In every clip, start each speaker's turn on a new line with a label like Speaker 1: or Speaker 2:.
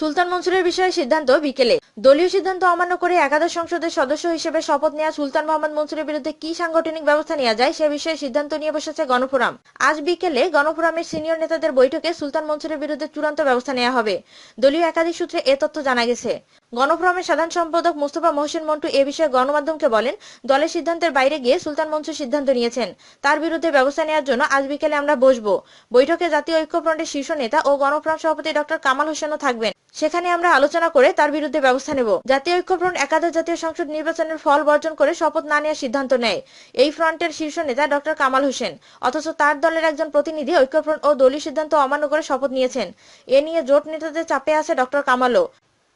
Speaker 1: সুলতান মনসুরের বিষয়ে সিদ্ধান্ত বিকেলে দলীয় সিদ্ধান্ত অমান্য করে একাদশ সংসদের সদস্য হিসেবে শপথ নেওয়া সুলতান মোহাম্মদ মনসুরের বিরুদ্ধে কি সাংগঠনিক ব্যবস্থা নেওয়া যায় সে বিষয়ে সিদ্ধান্ত নিয়ে বসেছে গণফোরাম আজ বিকেলে গণফোরামের সিনিয়র নেতাদের বৈঠকে সুলতান মনসুরের বিরুদ্ধে চূড়ান্ত ব্যবস্থা নেওয়া হবে দলীয় একাধিক সূত্রে এ তথ্য জানা গেছে গণফোরামের সাধারণ সম্পাদক মোস্তফা মহসিন মন্টু এ বিষয়ে গণমাধ্যমকে বলেন দলের সিদ্ধান্তের বাইরে গিয়ে সুলতান মনসুর সিদ্ধান্ত নিয়েছেন তার বিরুদ্ধে ব্যবস্থা নেওয়ার জন্য আজ বিকেলে আমরা বসবো বৈঠকে জাতীয় ঐক্যফ্রন্টের শীর্ষ নেতা ও গণফোরাম সভাপতি ডক্টর কামাল হোসেনও থাকবেন সেখানে আমরা আলোচনা করে তার বিরুদ্ধে ব্যবস্থা ব্যবস্থা নেব জাতীয় ঐক্যফ্রন্ট একাদশ জাতীয় সংসদ নির্বাচনের ফল বর্জন করে শপথ না নেওয়ার সিদ্ধান্ত নেয় এই ফ্রন্টের শীর্ষ নেতা ডক্টর কামাল হোসেন অথচ তার দলের একজন প্রতিনিধি ঐক্যফ্রন্ট ও দলীয় সিদ্ধান্ত অমান্য করে শপথ নিয়েছেন এ নিয়ে জোট নেতাদের চাপে আছে ডক্টর কামালও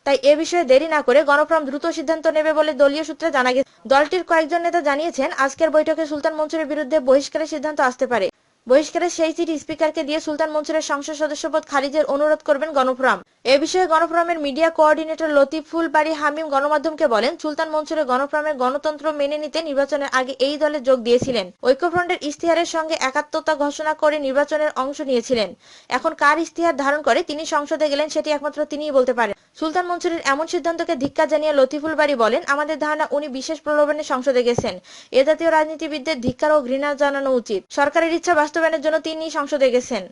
Speaker 1: তাই এ বিষয়ে দেরি না করে গণফ্রম দ্রুত সিদ্ধান্ত নেবে বলে দলীয় সূত্রে জানা গেছে দলটির কয়েকজন নেতা জানিয়েছেন আজকের বৈঠকে সুলতান মনসুরের বিরুদ্ধে বহিষ্কারের সিদ্ধান্ত আসতে পারে বহিষ্কারের সেই চিঠি স্পিকারকে দিয়ে সুলতান মনসুরের সংসদ সদস্য পদ খারিজের অনুরোধ করবেন গণফোরাম এ বিষয়ে গণফোরামের মিডিয়া কোঅর্ডিনেটর লতিফুল বাড়ি হামিম গণমাধ্যমকে বলেন সুলতান মনসুরের গণফোরামের গণতন্ত্র মেনে নিতে নির্বাচনের আগে এই দলে যোগ দিয়েছিলেন ঐক্যফ্রন্টের ইস্তিহারের সঙ্গে একাত্মতা ঘোষণা করে নির্বাচনের অংশ নিয়েছিলেন এখন কার ইস্তিহার ধারণ করে তিনি সংসদে গেলেন সেটি একমাত্র তিনিই বলতে পারেন সুলতান মনসুরের এমন সিদ্ধান্তকে ধিক্কা জানিয়ে লতিফুল বাড়ি বলেন আমাদের ধারণা উনি বিশেষ প্রলোভনে সংসদে গেছেন এ জাতীয় রাজনীতিবিদদের ধিক্কার ও ঘৃণা জানানো উচিত সরকারের ইচ্ছা বাস্তবায়নের জন্য তিনি সংসদে গেছেন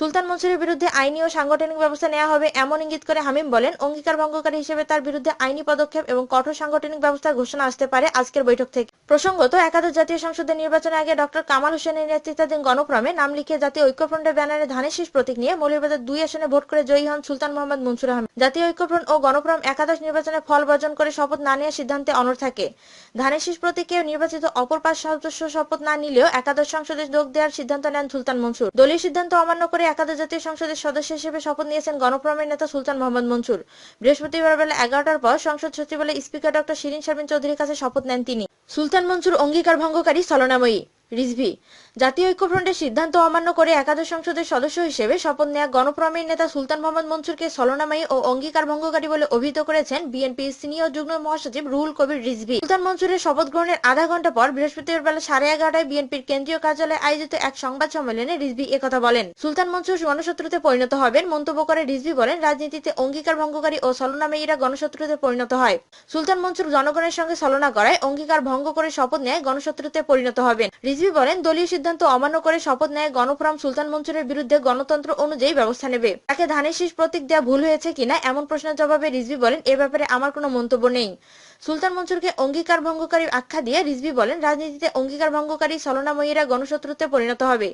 Speaker 1: সুলতান মনসুরের বিরুদ্ধে আইনি ও সাংগঠনিক ব্যবস্থা নেওয়া হবে এমন ইঙ্গিত করে হামিম বলেন অঙ্গীকার ভঙ্গকারী হিসেবে তার বিরুদ্ধে আইনি পদক্ষেপ এবং কঠোর সাংগঠনিক ব্যবস্থা ঘোষণা আসতে পারে আজকের বৈঠক থেকে প্রসঙ্গত একাদশ জাতীয় সংসদের নির্বাচনের আগে ডক্টর কামাল হোসেনের নেতৃত্বাধীন গণক্রমে নাম লিখিয়ে জাতীয় ঐক্যফ্রন্টের ব্যানারে ধানের শীষ প্রতীক নিয়ে মৌলভীবাজার দুই আসনে ভোট করে জয়ী হন সুলতান মোহাম্মদ মনসুর আহমেদ জাতীয় ঐক্যফ্রন্ট ও গণফ্রম একাদশ নির্বাচনে ফল বর্জন করে শপথ না নেওয়ার সিদ্ধান্তে অনর থাকে ধানের শীষ প্রতীকে নির্বাচিত অপর পাঁচ সদস্য শপথ না নিলেও একাদশ সংসদে যোগ দেওয়ার সিদ্ধান্ত নেন সুলতান মনসুর দলীয় সিদ্ধান্ত অমান্য করে একাদশ জাতীয় সংসদের সদস্য হিসেবে শপথ নিয়েছেন গণপ্রমের নেতা সুলতান মোহাম্মদ মনসুর বৃহস্পতিবার বেলা এগারোটার পর সংসদ সচিবালয়ে স্পিকার ডক্টর শিরিন শারমিন চৌধুরীর কাছে শপথ নেন তিনি সুলতান মনসুর অঙ্গীকার ভঙ্গকারী সলনাময়ী রিজভি জাতীয় ঐক্যফ্রন্টের সিদ্ধান্ত অমান্য করে একাদশ সংসদের সদস্য হিসেবে শপথ নেয়া গণপ্রমের নেতা সুলতান মোহাম্মদ মনসুরকে সলনামায়ী ও অঙ্গীকার ভঙ্গকারী বলে অভিহিত করেছেন বিএনপি সিনিয়র যুগ্ম মহাসচিব রুহুল কবির রিজভি সুলতান মনসুরের শপথ গ্রহণের আধা ঘন্টা পর বৃহস্পতিবার বেলা সাড়ে এগারোটায় বিএনপির কেন্দ্রীয় কার্যালয়ে আয়োজিত এক সংবাদ সম্মেলনে রিজভি একথা বলেন সুলতান মনসুর গণশত্রুতে পরিণত হবেন মন্তব্য করে রিজভি বলেন রাজনীতিতে অঙ্গীকার ভঙ্গকারী ও সলনামায়ীরা গণশত্রুতে পরিণত হয় সুলতান মনসুর জনগণের সঙ্গে সলনা করায় অঙ্গীকার ভঙ্গ করে শপথ নেয় গণশত্রুতে পরিণত হবেন রিজভি বলেন দলীয় সিদ্ধান্ত অমান্য করে শপথ নেয় গণফোরাম সুলতান মঞ্চুরের বিরুদ্ধে গণতন্ত্র অনুযায়ী ব্যবস্থা নেবে তাকে ধানের শীষ প্রতীক দেওয়া ভুল হয়েছে কিনা এমন প্রশ্নের জবাবে রিজভি বলেন এ ব্যাপারে আমার কোনো মন্তব্য নেই সুলতান মনসুরকে অঙ্গীকার ভঙ্গকারী আখ্যা দিয়ে রিজভি বলেন রাজনীতিতে অঙ্গীকার ভঙ্গকারী সলনাময়ীরা গণশত্রুতে পরিণত হবে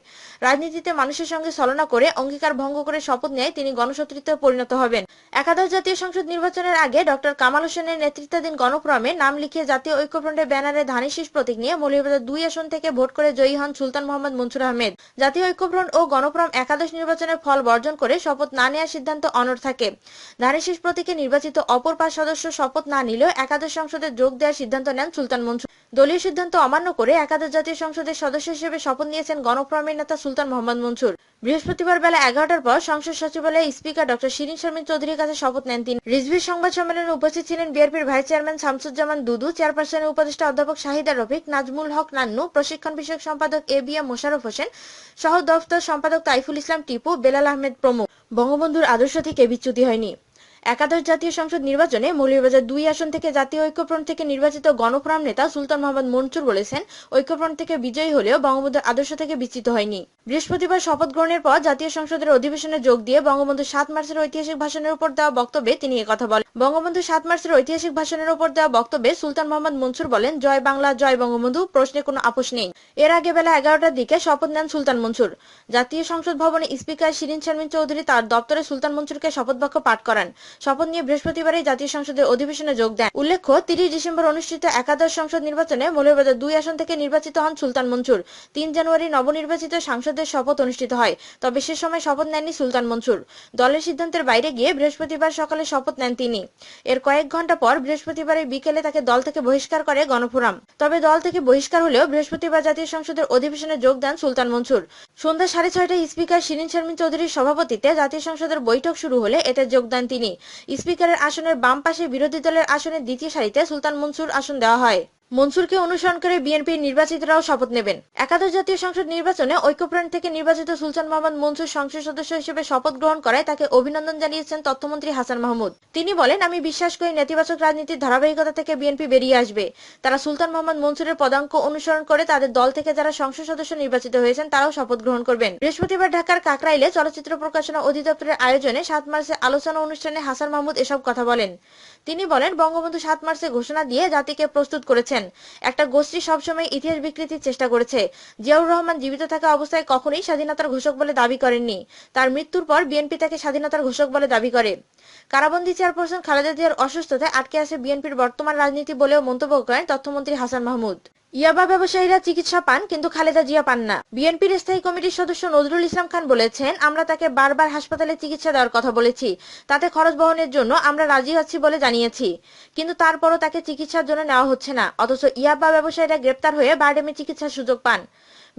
Speaker 1: রাজনীতিতে মানুষের সঙ্গে সলনা করে অঙ্গীকার ভঙ্গ করে শপথ নেয় তিনি গণশত্রুতে পরিণত হবেন একাদশ জাতীয় সংসদ নির্বাচনের আগে ডক্টর কামাল হোসেনের নেতৃত্বাধীন গণক্রমে নাম লিখিয়ে জাতীয় ঐক্যফ্রন্টের ব্যানারে ধানের শীষ প্রতীক নিয়ে মৌলভীবাজার দুই আসন থেকে ভোট করে জয়ী হন সুলতান মোহাম্মদ মনসুর আহমেদ জাতীয় ঐক্যফ্রন্ট ও গণফ্রম একাদশ নির্বাচনের ফল বর্জন করে শপথ না নেওয়ার সিদ্ধান্ত অনড় থাকে ধানের শীষ প্রতীকে নির্বাচিত অপর পাঁচ সদস্য শপথ না নিলেও একাদশ সংসদে যোগ দেওয়ার সিদ্ধান্ত নেন সুলতান মনসুর দলীয় সিদ্ধান্ত অমান্য করে একাদশ জাতীয় সংসদের সদস্য হিসেবে শপথ নিয়েছেন গণফ্রমের নেতা সুলতান মোহাম্মদ মনসুর বৃহস্পতিবার বেলা এগারোটার পর সংসদ সচিবালয়ে স্পিকার ডক্টর শিরিন শর্মিন চৌধুরীর কাছে শপথ নেন তিনি রিজভির সংবাদ সম্মেলনে উপস্থিত ছিলেন বিআরপির ভাইস চেয়ারম্যান শামসুজ্জামান দুদু চেয়ারপারসনের উপদেষ্টা অধ্যাপক শাহিদা রফিক নাজমুল হক নান্নু প্রশিক্ষণ বিষয়ক সম্পাদক A B M Mosharraf Hossain সহ দফতর সম্পাদক তাইফুল ইসলাম টিপু বেলাল আহমেদ প্রমুখ বঙ্গবন্ধুর আদর্শ থেকে বিচ্যুতি হয়নি একাদশ জাতীয় সংসদ নির্বাচনে মৌলভীবাজার দুই আসন থেকে জাতীয় ঐক্যফ্রন্ট থেকে নির্বাচিত গণফোরাম নেতা সুলতান মোহাম্মদ মনচুর বলেছেন ঐক্যফ্রন্ট থেকে বিজয়ী হলেও বঙ্গবন্ধুর আদর্শ থেকে বিচ্ছিত হয়নি বৃহস্পতিবার শপথ গ্রহণের পর জাতীয় সংসদের অধিবেশনে যোগ দিয়ে বঙ্গবন্ধু সাত মার্চের ঐতিহাসিক ভাষণের উপর দেওয়া বক্তব্যে তিনি একথা বলেন বঙ্গবন্ধু সাত মার্চের ঐতিহাসিক ভাষণের ওপর দেওয়া বক্তব্যে সুলতান মোহাম্মদ মনসুর বলেন জয় বাংলা জয় বঙ্গবন্ধু প্রশ্নে কোনো আপোষ নেই এর আগে বেলা এগারোটার দিকে শপথ নেন সুলতান মনসুর জাতীয় সংসদ ভবনে স্পিকার শিরিন শারমিন চৌধুরী তার দপ্তরে সুলতান মনসুরকে শপথ বাক্য পাঠ করান শপথ নিয়ে বৃহস্পতিবারই জাতীয় সংসদের অধিবেশনে যোগ দেন উল্লেখ্য তিরিশ ডিসেম্বর অনুষ্ঠিত একাদশ সংসদ নির্বাচনে মৌলভীবাজার দুই আসন থেকে নির্বাচিত হন সুলতান মনসুর তিন জানুয়ারি নবনির্বাচিত সাংসদের শপথ অনুষ্ঠিত হয় তবে সে সময় শপথ নেননি সুলতান মনসুর দলের সিদ্ধান্তের বাইরে গিয়ে বৃহস্পতিবার সকালে শপথ নেন তিনি এর কয়েক ঘন্টা পর বৃহস্পতিবারের বিকেলে তাকে দল থেকে বহিষ্কার করে গণফোরাম তবে দল থেকে বহিষ্কার হলেও বৃহস্পতিবার জাতীয় সংসদের অধিবেশনে যোগ দেন সুলতান মনসুর সন্ধ্যা সাড়ে ছয়টায় স্পিকার শিরিন শারমিন চৌধুরীর সভাপতিতে জাতীয় সংসদের বৈঠক শুরু হলে এতে যোগ দেন তিনি স্পিকারের আসনের বাম পাশে বিরোধী দলের আসনের দ্বিতীয় সারিতে সুলতান মনসুর আসন দেওয়া হয় মনসুরকে অনুসরণ করে বিএনপির নির্বাচিতরাও শপথ নেবেন একাদশ জাতীয় সংসদ নির্বাচনে ঐক্যপ্রাণ থেকে নির্বাচিত সুলতান মোহাম্মদ মনসুর সংসদ সদস্য হিসেবে শপথ গ্রহণ করায় তাকে অভিনন্দন জানিয়েছেন তথ্যমন্ত্রী হাসান মাহমুদ তিনি বলেন আমি বিশ্বাস করি নেতিবাচক রাজনীতির ধারাবাহিকতা থেকে বিএনপি বেরিয়ে আসবে তারা সুলতান মোহাম্মদ মনসুরের পদাঙ্ক অনুসরণ করে তাদের দল থেকে যারা সংসদ সদস্য নির্বাচিত হয়েছেন তারাও শপথ গ্রহণ করবেন বৃহস্পতিবার ঢাকার কাকরাইলে চলচ্চিত্র প্রকাশনা অধিদপ্তরের আয়োজনে সাত মার্চে আলোচনা অনুষ্ঠানে হাসান মাহমুদ এসব কথা বলেন তিনি বলেন বঙ্গবন্ধু সাত মার্চে ঘোষণা দিয়ে জাতিকে প্রস্তুত করেছেন বলেন একটা গোষ্ঠী সবসময় ইতিহাস বিকৃতির চেষ্টা করেছে জিয়াউর রহমান জীবিত থাকা অবস্থায় কখনোই স্বাধীনতার ঘোষক বলে দাবি করেননি তার মৃত্যুর পর বিএনপি তাকে স্বাধীনতার ঘোষক বলে দাবি করে কারাবন্দি চেয়ারপারসন খালেদা জিয়ার অসুস্থতায় আটকে আসে বিএনপির বর্তমান রাজনীতি বলেও মন্তব্য করেন তথ্যমন্ত্রী হাসান মাহমুদ ইয়াবা ব্যবসায়ীরা চিকিৎসা পান কিন্তু খালেদা জিয়া পান না বিএনপির স্থায়ী কমিটির সদস্য নজরুল ইসলাম খান বলেছেন আমরা তাকে বারবার হাসপাতালে চিকিৎসা দেওয়ার কথা বলেছি তাতে খরচ বহনের জন্য আমরা রাজি আছি বলে জানিয়েছি কিন্তু তারপরও তাকে চিকিৎসার জন্য নেওয়া হচ্ছে না অথচ ইয়াবা ব্যবসায়ীরা গ্রেপ্তার হয়ে বারডেমে চিকিৎসার সুযোগ পান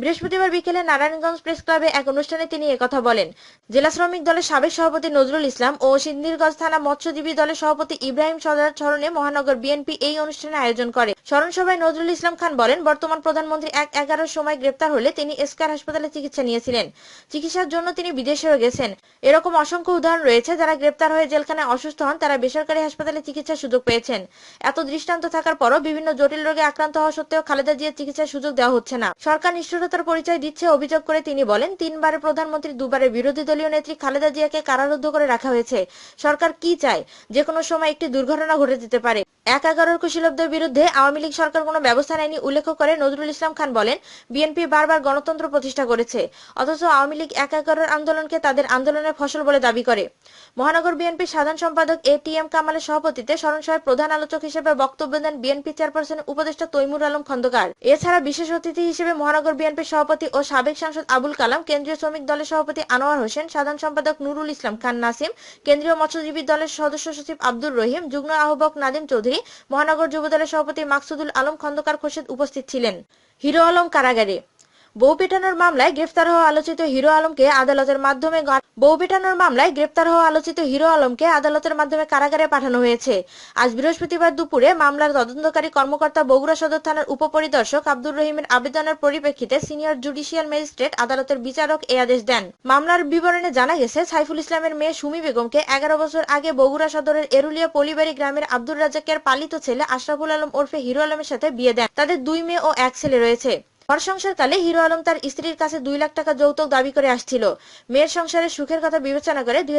Speaker 1: বৃহস্পতিবার বিকেলে নারায়ণগঞ্জ প্রেস ক্লাবে এক অনুষ্ঠানে তিনি একথা বলেন জেলা শ্রমিক দলের সাবেক সভাপতি নজরুল ইসলাম ও সিন্দিরগঞ্জ থানা মৎস্যজীবী দলের সভাপতি ইব্রাহিম সদার স্মরণে মহানগর বিএনপি এই অনুষ্ঠানে আয়োজন করে স্মরণ সভায় নজরুল ইসলাম খান বলেন বর্তমান প্রধানমন্ত্রী এক এগারোর সময় গ্রেপ্তার হলে তিনি এসকার হাসপাতালে চিকিৎসা নিয়েছিলেন চিকিৎসার জন্য তিনি বিদেশেও গেছেন এরকম অসংখ্য উদাহরণ রয়েছে যারা গ্রেপ্তার হয়ে জেলখানায় অসুস্থ হন তারা বেসরকারি হাসপাতালে চিকিৎসার সুযোগ পেয়েছেন এত দৃষ্টান্ত থাকার পরও বিভিন্ন জটিল রোগে আক্রান্ত হওয়া সত্ত্বেও খালেদা জিয়ার চিকিৎসার সুযোগ দেওয়া হচ্ছে না সরকার নিষ্ঠুর অবাধ্যতার পরিচয় দিচ্ছে অভিযোগ করে তিনি বলেন তিনবারের প্রধানমন্ত্রী দুবারের বিরোধী দলীয় নেত্রী খালেদা জিয়াকে কারারুদ্ধ করে রাখা হয়েছে সরকার কি চায় যে কোনো সময় একটি দুর্ঘটনা ঘটে যেতে পারে এক এগারোর কুশীলবদের বিরুদ্ধে আওয়ামী লীগ সরকার কোনো ব্যবস্থা নেয়নি উল্লেখ করে নজরুল ইসলাম খান বলেন বিএনপি বারবার গণতন্ত্র প্রতিষ্ঠা করেছে অথচ আওয়ামী লীগ এক আন্দোলনকে তাদের আন্দোলনের ফসল বলে দাবি করে মহানগর বিএনপির সাধারণ সম্পাদক এ টি এম কামালের সভাপতিতে স্মরণ প্রধান আলোচক হিসেবে বক্তব্য দেন বিএনপি চেয়ারপারসন উপদেষ্টা তৈমুর আলম খন্দকার এছাড়া বিশেষ অতিথি হিসেবে মহানগর বিএনপির সভাপতি ও সাবেক সাংসদ আবুল কালাম কেন্দ্রীয় শ্রমিক দলের সভাপতি আনোয়ার হোসেন সাধারণ সম্পাদক নুরুল ইসলাম খান নাসিম কেন্দ্রীয় মৎস্যজীবী দলের সদস্য সচিব আব্দুর রহিম যুগ্ম আহ্বায়ক নাদিম চৌধুরী কারাগারে মহানগর যুবদলের সভাপতি মাকসুদুল আলম খন্দকার খোরশেদ উপস্থিত ছিলেন হিরো আলম কারাগারে বউ পেটানোর মামলায় গ্রেফতার হওয়া আলোচিত হিরো আলমকে আদালতের মাধ্যমে বউ পেটানোর মামলায় গ্রেফতার হওয়া আলোচিত হিরো আলমকে আদালতের মাধ্যমে কারাগারে পাঠানো হয়েছে আজ বৃহস্পতিবার দুপুরে মামলার তদন্তকারী কর্মকর্তা বগুড়া সদর থানার উপপরিদর্শক আব্দুর রহিমের আবেদনের পরিপ্রেক্ষিতে সিনিয়র জুডিশিয়াল ম্যাজিস্ট্রেট আদালতের বিচারক এ আদেশ দেন মামলার বিবরণে জানা গেছে সাইফুল ইসলামের মেয়ে সুমি বেগমকে এগারো বছর আগে বগুড়া সদরের এরুলিয়া পলিবাড়ি গ্রামের আব্দুর রাজাকের পালিত ছেলে আশরাফুল আলম ওরফে হিরো আলমের সাথে বিয়ে দেন তাদের দুই মেয়ে ও এক ছেলে রয়েছে ঘর সংসারকালে হিরো আলম তার স্ত্রীর কাছে দুই লাখ টাকা যৌতুক দাবি করে আসছিল মেয়ের সংসারে সুখের কথা বিবেচনা করে দুই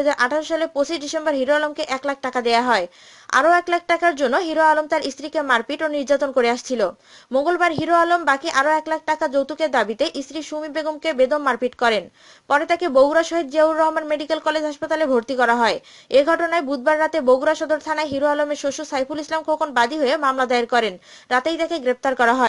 Speaker 1: সালে পঁচিশ ডিসেম্বর হিরো আলমকে এক লাখ টাকা দেয়া হয় আরও এক লাখ টাকার জন্য হিরো আলম তার স্ত্রীকে মারপিট ও নির্যাতন করে আসছিল মঙ্গলবার হিরো আলম বাকি আরও এক লাখ টাকা যৌতুকের দাবিতে স্ত্রী সুমি বেগমকে বেদম মারপিট করেন পরে তাকে বগুড়া শহীদ জিয়াউর রহমান মেডিকেল কলেজ হাসপাতালে ভর্তি করা হয় এ ঘটনায় বুধবার রাতে বগুড়া সদর থানায় হিরো আলমের শ্বশুর সাইফুল ইসলাম খোকন বাদী হয়ে মামলা দায়ের করেন রাতেই তাকে গ্রেপ্তার করা হয়